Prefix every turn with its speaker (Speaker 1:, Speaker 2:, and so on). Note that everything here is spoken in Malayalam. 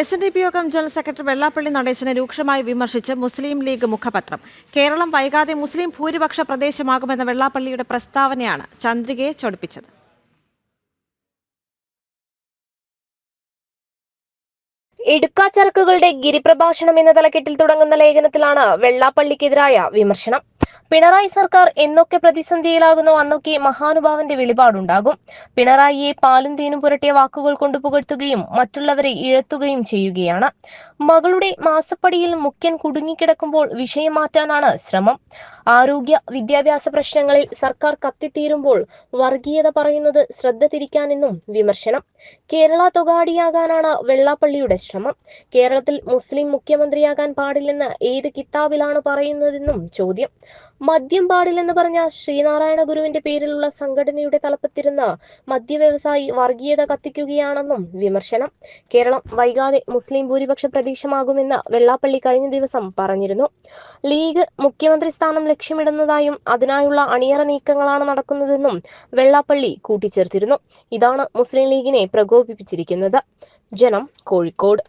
Speaker 1: എസ് എൻ ഡി പി യോഗം ജനറൽ സെക്രട്ടറി വെള്ളാപ്പള്ളി നടേശനെ രൂക്ഷമായി വിമർശിച്ച് മുസ്ലിം ലീഗ് മുഖപത്രം. കേരളം വൈകാതെ മുസ്ലിം ഭൂരിപക്ഷ പ്രദേശമാകുമെന്ന വെള്ളാപ്പള്ളിയുടെ പ്രസ്താവനയാണ് ചന്ദ്രികയെ ചൊടിപ്പിച്ചത്.
Speaker 2: ഇടുക്കാച്ചരക്കുകളുടെ ഗിരിപ്രഭാഷണം എന്ന തലക്കെട്ടിൽ തുടങ്ങുന്ന ലേഖനത്തിലാണ് വെള്ളാപ്പള്ളിക്കെതിരായ വിമർശനം. പിണറായി സർക്കാർ എന്നൊക്കെ പ്രതിസന്ധിയിലാകുന്നു അന്നൊക്കെ മഹാനുഭാവന്റെ വെളിപാടുണ്ടാകും. പിണറായിയെ പാലും തേനും പുരട്ടിയ വാക്കുകൾ കൊണ്ട് പുകഴ്ത്തുകയും മറ്റുള്ളവരെ ഇഴത്തുകയും ചെയ്യുകയാണ്. മകളുടെ മാസപ്പടിയിൽ മുഖ്യൻ കുടുങ്ങിക്കിടക്കുമ്പോൾ വിഷയം മാറ്റാനാണ് ശ്രമം. ആരോഗ്യ വിദ്യാഭ്യാസ പ്രശ്നങ്ങളിൽ സർക്കാർ കത്തിത്തീരുമ്പോൾ വർഗീയത പറയുന്നത് ശ്രദ്ധ തിരിക്കാനെന്നും വിമർശനം. കേരള തൊഗാടിയാകാനാണ് വെള്ളാപ്പള്ളിയുടെ ശ്രമം. കേരളത്തിൽ മുസ്ലിം മുഖ്യമന്ത്രിയാകാൻ പാടില്ലെന്ന് ഏത് കിതാബിലാണ് പറയുന്നതെന്നും ചോദ്യം. മദ്യം പാടില്ലെന്ന് പറഞ്ഞ ശ്രീനാരായണ ഗുരുവിന്റെ പേരിലുള്ള സംഘടനയുടെ തലപ്പത്തിരുന്ന് മദ്യവ്യവസായി വർഗീയത കത്തിക്കുകയാണെന്നും വിമർശനം. കേരളം വൈകാതെ മുസ്ലിം ഭൂരിപക്ഷ പ്രദേശമാകുമെന്ന് വെള്ളാപ്പള്ളി കഴിഞ്ഞ ദിവസം പറഞ്ഞിരുന്നു. ലീഗ് മുഖ്യമന്ത്രി സ്ഥാനം ലക്ഷ്യമിടുന്നതായും അതിനായുള്ള അണിയറ നീക്കങ്ങളാണ് നടക്കുന്നതെന്നും വെള്ളാപ്പള്ളി കൂട്ടിച്ചേർത്തിരുന്നു. ഇതാണ് മുസ്ലിം ലീഗിനെ പ്രകോപിപ്പിച്ചിരിക്കുന്നത്. ജനം കോഴിക്കോട്.